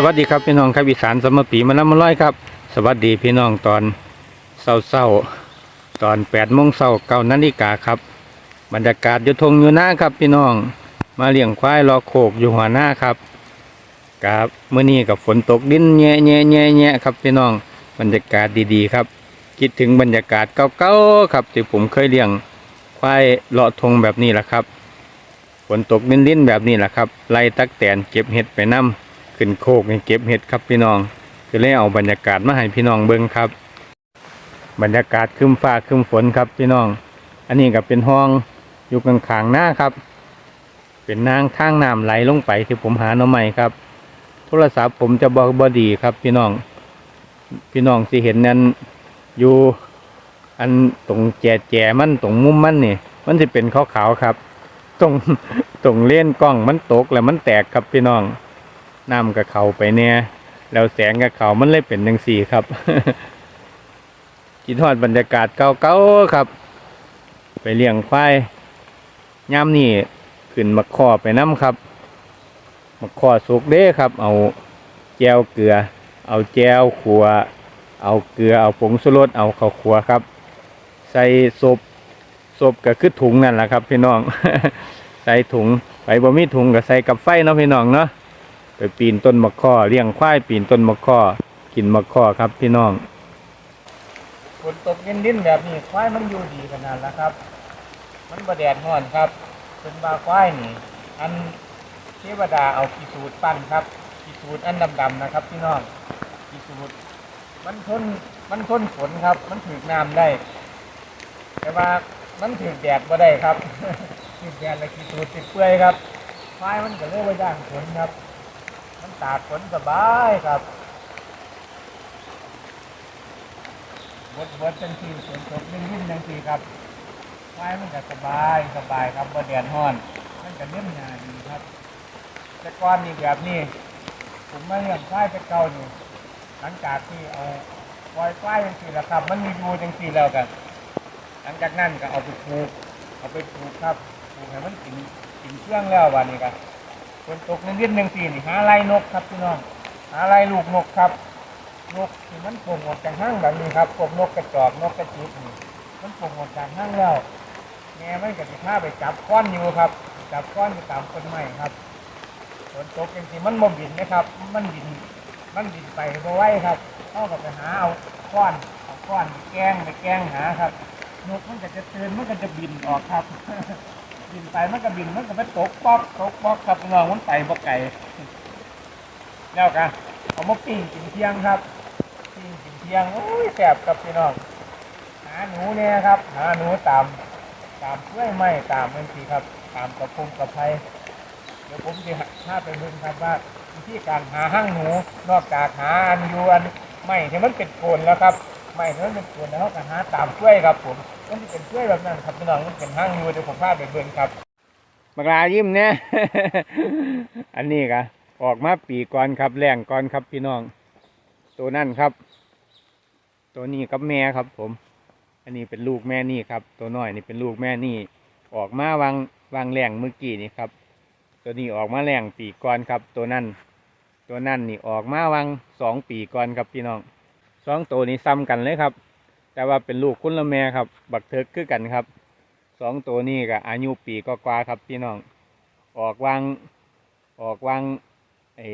สวัสดีครับพี่น้องครับอีสานสมปีมาแล้วมาร้อยครับ สวัสดีพี่น้องตอนเศร้าเศร้าๆตอนแปดโมงเศร้าเก้านาฬิกาครับ บรรยากาศอยู่ทงอยู่หน้าครับ พี่น้องมาเลี้ยงควายรอโขกอยู่หัวหน้าครับกับเมื่อนี้กับฝนตกดินแง่แง่แง่แง่ครับพี่น้องบรรยากาศดีๆครับ คิดถึงบรรยากาศเก่าๆครับที่ผมเคยเลี้ยงควายเลาะทงแบบนี้แหละครับฝนตกลิ้นๆแบบนี้แหละครับไล่ตักแตนเก็บเห็ดไปน้ำ ขึ้นโคกนี่เก็บเห็ดครับพี่น้องก็เลยเอาบรรยากาศมาให้พี่น้องเบิ่งครับ บรรยากาศคึมฟ้าคึมฝนครับพี่น้อง อันนี้ก็เป็นห้องอยู่กลางขางหน้าครับ เป็นนางทางน้ำไหลลงไปที่ผมหาหน่อไม้ครับ โทรศัพท์ผมจะบอกบอดีครับ พี่น้อง พี่น้องสิเห็นนั้นอยู่อันตรงแจแจมันตรงมุมมันนี่ มันจะเป็นขาวๆครับ ตรงตรงเล่นกล้องมันตกแล้วมันแตกครับพี่น้อง น้ำกับเขาไปเนี่ยแล้วแสงกับเขามันเลยเป็นจังสี่ครับกินทอดบรรยากาศเก่าๆครับ ไปเลี้ยงควายย่ำนี่ขึ้นมาข้อไปน้ำครับมาข้อสุกเด้ครับ เอาแจวเกลือ เอาแจวขัว เอาเกลือเอาผงสุรสเอาข้าวขัวครับ ใส่ศพศพก็คือถุงนั่นแหละครับ พี่น้อง ใส่ถุงไปบ่มีถุงก็ใส่กับไฟเนาะพี่น้องเนาะ ไปปีนต้นมะข้อเลี้ยงควายปีนต้นมะข้อกินมะข้อครับพี่น้องฝนตกเย็นๆแบบนี้ควายมันอยู่ดีขนาดแล้วครับ มันบ่แดดร้อนครับเป็นบาควายนี่ อันเทวดาเอากีสูตรปั้นครับกีสูตรอันดำๆนะครับ พี่น้องกีสูตรมันทนมันทนฝนครับ มันถือน้ำได้ แต่ว่ามันถือแดดบ่ได้ครับถือแดดแล้วกีสูตรติดเปื่อยครับควายมันก็เลยว่าย่างฝนครับ มันตากฝนสบายครับบดบดจังสีฝนตกนิ่มๆจังสีครับควายมันก็สบายสบายครับบ่แดดร้อน มันก็เลี้ยงงานดีครับ แต่ก่อนนี่แบบนี้ ผมมาเลี้ยงควายแต่เก่านี่หลังจากที่เอาปล่อยควายจังซี่แล้วครับ มันมีอยู่จังซี่แล้วกัน หลังจากนั้นก็เอาไปปลูกเอาไปปลูกครับปลูกให้มันกินกินเครื่องแล้ววันนี้ครับ ฝนตกนิดๆจังซี่นี่หาไล่นกครับพี่น้องหาไล่ลูกนกครับ นกที่มันโผล่ออกจากห้างแบบนี้ครับพวกนกกระจอกนกกระจิบนี่มันโผล่ออกจากห้างแล้วแม่มันก็จะพาไปจับก้อนอยู่ครับ จับก้อนอยู่ตามต้นไม้ครับฝนตกจริงๆมันบ่บินนะครับ มันบินมันบินไปบ่ไหวครับเข้ากับไปหาเอาก้อนเอาก้อนไปแกล้งไปแกล้งหาครับนกมันก็จะเตื่นมันก็จะบินออกครับ บินไปมันก็บินมันก็ไปตกป๊อกตกป๊อกครับน้องมันไปบ่ไกลแล้วกันเอามาปิ้งกินเที่ยงครับปิ้งกินเที่ยงโอ้ยแซ่บครับพี่น้องหาหนูเนี่ยครับหาหนูตามตามเพื่อยไม้ตามมันสีครับ ตามกระพงกระไพเดี๋ยวผมจะพาไปดูครับว่าวิธีการหาห้างหนูนอกจากหาอันอยวนไม้ที่มันเป็นโคนแล้วครับไม้ที่มันเป็นโคนแล้วก็หาตามเพื่อยครับผม มันจะเป็นเพื่อยแบบนั้นครับพี่น้องมันเป็นห้างอยูเดี๋ยวผมพาไปเบิ่งครับมากลายิ้มเนี่ย อันนี้ก็ออกมาปีก่อนครับแรงก่อนครับพี่น้อง ตัวนั่นครับ ตัวนี้กับแม่ครับ ผม อันนี้เป็นลูกแม่นี่ครับ ตัวน้อยนี่เป็นลูกแม่นี่ ออกมาวางวางแรงเมื่อกี้นี่ครับ ตัวนี้ออกมาแรงปีก่อนครับ ตัวนั่นตัวนั่นนี่ออกมาวางสองปีก่อนครับพี่น้องสองตัวนี้ซ้ำกันเลยครับ แต่ว่าเป็นลูกคุณละแม่ครับ บักเทิกคือกันครับสองตัวนี้ก็อายุปีก็กว่าครับพี่น้อง ออกวางออกวางไอ้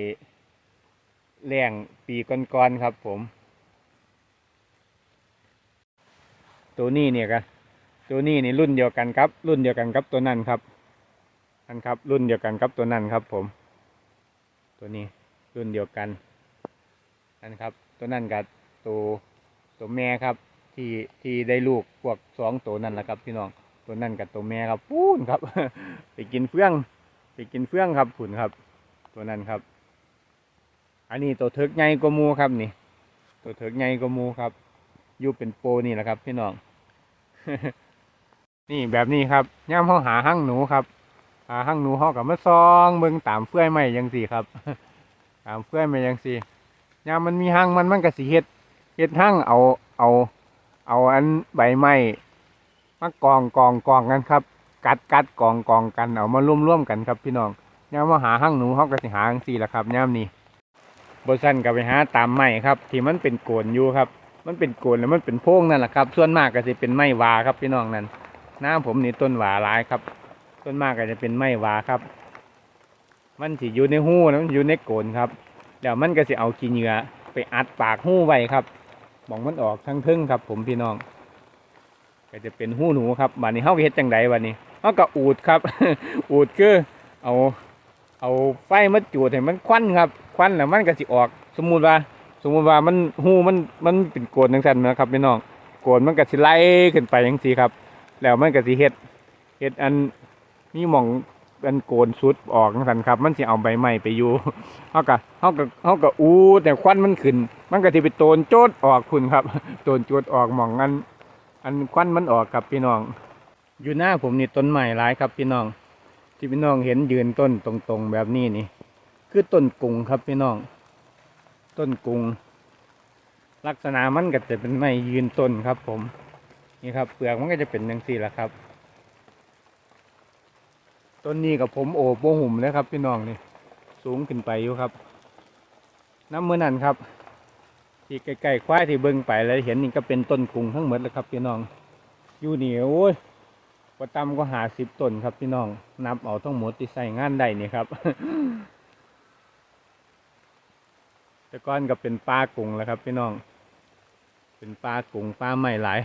แรงปีก่อนๆครับผม ตัวนี้เนี่ยครับตัวนี้นี่รุ่นเดียวกันครับ รุ่นเดียวกันครับตัวนั้นครับอันครับ รุ่นเดียวกันครับตัวนั้นครับ ผม ตัวนี้รุ่นเดียวกันอันครับ ตัวนั้นกับตัวตัวแม่ครับ ที่ที่ได้ลูกพวกสองตัวนั่นแหละครับพี่น้องตัวนั้นกับตัวแม่ครับปูนครับ ไปกินเฟื่อง ไปกินเฟื่องครับผุนครับ ตัวนั้นครับ อันนี้ตัวเถิกใหญ่กว่ามูครับนี่ ตัวเถิกใหญ่กว่ามูครับอยู่เป็นโปนี่แหละครับ พี่น้อง นี่แบบนี้ครับย่ามเขาหาหั่งหนูครับหาหั่งหนูเขากับมาซองเบิ่งตามเฟื่อยไม้ยังสี่ครับตามเฟื่อยไม้ยังสี่ย่ามมันมีหั่งมันมันก็สิเฮ็ดเฮ็ดหั่งเอาเอา เอาอันใบไม้มากองกองกองกันครับ กัดกัดกองกองกันเอามาร่วมร่วมกันครับพี่น้องย่ามมาหาหั่งหนูเขาก็สิหาจังสี่แหละครับย่ามนี้บสันก็ไปหาตามไม้ครับ ที่มันเป็นโกนอยู่ครับ มันเป็นโกนแล้วมันเป็นโพงนั่นแหละครับส่วนมากก็จะเป็นไม้วาครับพี่น้องนั่นน้าผมนี่ต้นหวาหลายครับ ต้นมากก็จะเป็นไม้วาครับ มันสิอยู่ในหู้นะมันอยู่ในโกนครับแล้วมันก็สิเอาขี้เหงื่อไปอัดปากหู้ไว้ครับ มองมันออกทั้งทึ่งครับ ผมพี่น้องก็จะเป็นหูหนูครับบัดนี้เฮาเฮ็ดจังไดบัดนี้เฮาก็อูดครับ อูดคือเอาเอาไฟมาจูดให้มันควันครับ ควันแล้วมันก็สิออก สมมุติว่า สมมุติว่ามันหูมันมันเป็นโกนจังซั่นนะครับพี่น้องโกนมันก็สิไหลขึ้นไปจังซี่ครับ แล้วมันก็สิเฮ็ดเฮ็ดอันมีหม่อง อันโกนสุดออกนั่นครับ มันสิเอาใบไม้ไปอยู่เฮาก็เฮาก็เฮาก็อูดแต่ควันมันขึ้น มันก็สิไปโตนโจดออกคุณครับโตนโจดออกหม่องอัน อันควันมันออกครับพี่น้อง อยู่หน้าผมนี่ต้นใหม่หลายครับพี่น้อง ที่พี่น้องเห็นยืนต้นตรงๆแบบนี้นี่ คือต้นกุงครับพี่น้อง ต้นกุง ลักษณะมันก็จะเป็นไม้ยืนต้นครับ ผม นี่ครับ เปลือกมันก็จะเป็นอย่างสี่แหละครับ ต้นนี้กับผมโอบโบหุ่มเลยครับพี่น้องนี่สูงขึ้นไปอยู่ครับ น้ำมือนั่นครับ ที่ไกลๆควายที่เบิ่งไปแล้วเห็นนี่ก็เป็นต้นกุงทั้งหมดเลยครับพี่น้อง อยู่เหนี่โอ้ยประตำก็หาสิบต้นครับพี่น้อง นับเอาทั้งหมดที่ใส่งานได้นี่ครับ แต่ก่อนก็เป็นปลากุงแล้วครับ พี่น้อง เป็นปลากุงปลาใหม่หลาย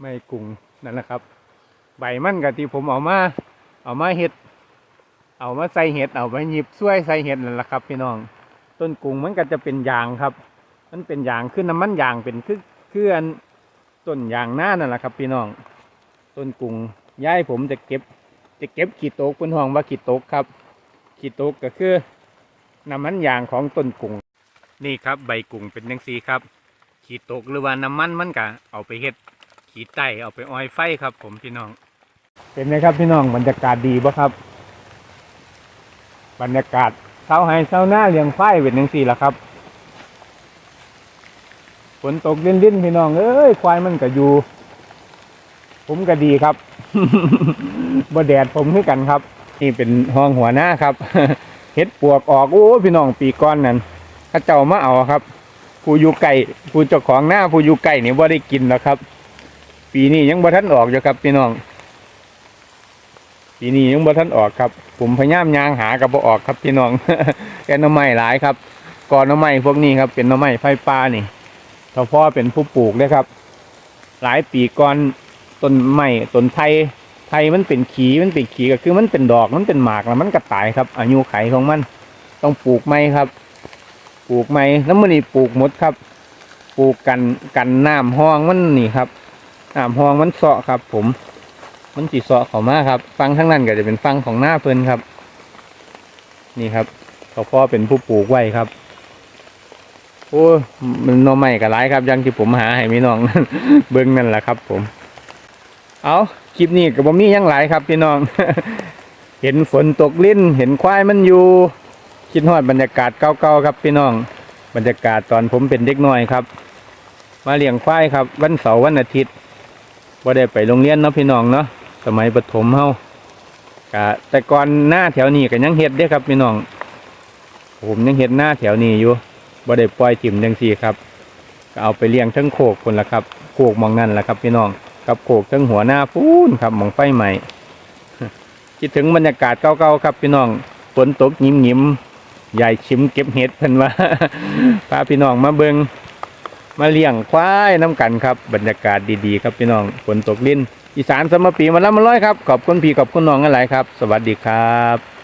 ไม่กุงนั่นแหละครับ ใบมันกับที่ผมเอามา เอามาเห็ด เอามาใส่เห็ด เอามาหยิบช่วยใส่เห็ดนั่นแหละครับ พี่น้อง ต้นกุ้งมันก็จะเป็นยางครับ มันเป็นยางขึ้นน้ำมันยางเป็นคือคืออนต้นยางหน้านั่นแหละครับ พี่น้อง ต้นกุ้งย้ายผมจะเก็บ จะเก็บขีดโต๊กเป็นห้องว่าขีดโต๊กครับ ขีดโต๊กก็คือน้ำมันยางของต้นกุ้งนี่ครับใบกุ้งเป็นยังซีครับ ขีดโตกหรือว่าน้ำมันมันก็เอาไปเฮ็ดขีดไตเอาไปออยไฟครับ ผมพี่น้อง เป็นไงครับพี่น้องบรรยากาศดีปะครับ บรรยากาศเช้าไฮเช้าหน้าเลี้ยงไฟเป็นยังสี่ละครับฝนตกลิ้นลิ้นๆพี่น้องเอ้ยควายมันก็อยู่ ผมก็ดีครับบ่แดดผมคือกันครับ นี่เป็นห้องหัวหน้าครับเห็ดปวกออกโอ้พี่น้องปีก้อนนั้นข้าเจ้ามาเอาครับผู้อยู่ไก่ผู้เจ้าของหน้าผู้อยู่ไก่นี่บ่ได้กินแล้วครับ ปีนี้ยังบ่ทันออกอยู่ครับพี่น้อง ปีนี้ยังบ่ทันออกครับผมพยายามยางหากับบ่ออกครับพี่น้องแกหน่อไม้หลายครับก่อนน่อไม้พวกนี้ครับเป็นน่อไม้ไฟป่านี่เท่าพ่อเป็นผู้ปลูกเลยครับ หลายปีก่อนต้นไม้ต้นไทรไทรมันเป็นขีมันเป็นขีก็คือมันเป็นดอกมันเป็นหมากแล้วมันก็ตายครับอายุไขของมัน ต้องปลูกไม้ครับ ปลูกไม้แล้วมันนี่ปลูกหมดครับ ปลูกกันกันน้ำห้องมันนี่ครับน้ำห้องมันเสาะครับ ผม มันจีเสาะเขามากครับ ฟังทั้งนั้นก็จะเป็นฟังของหน้าเพิ่นครับ นี่ครับเขาพ่อเป็นผู้ปลูกไว้ครับ โอ้มันนอใหม่กับไรครับยังที่ผมหาให้พี่น้องเบิ้งนั่นแหละครับ ผม เอาคลิปนี้กับผมมีหยังหลายครับพี่น้อง เห็นฝนตกลิ้น เห็นควายมันอยู่ คิดฮอดบรรยากาศเก่าๆครับ พี่น้อง บรรยากาศตอนผมเป็นเด็กน้อยครับ มาเลี้ยงควายครับ วันเสาร์วันอาทิตย์บ่ได้ไปโรงเรียนเนาะพี่น้องเนาะ สมัยประถมเฮากะแต่ก่อนหน้าแถวนี้ก็ยังเฮ็ดเด้ครับพี่น้อง ผมยังเฮ็ดหน้าแถวนี้อยู่บ่ได้ปล่อยถิ่มจังซี่ครับก็เอาไปเลี้ยงทั้งโคกคนละครับโคกมองนั่นแหละครับ พี่น้องกับโคกทั้งหัวหน้าปูนครับมองไฟใหม่คิดถึงบรรยากาศเก่าๆครับ พี่น้องฝนตกหยิ้มๆใหญ่ชิมเก็บเห็ดเพิ่นว่าพาพี่น้องมาเบิงมาเลี้ยงควายน้ำกันครับ บรรยากาศดีๆ ครับพี่น้องฝนตกลิ้น อีสานสมปีมาแล้วมาร้อยครับ ขอบคุณพี่ขอบคุณน้องกันหลายครับ สวัสดีครับ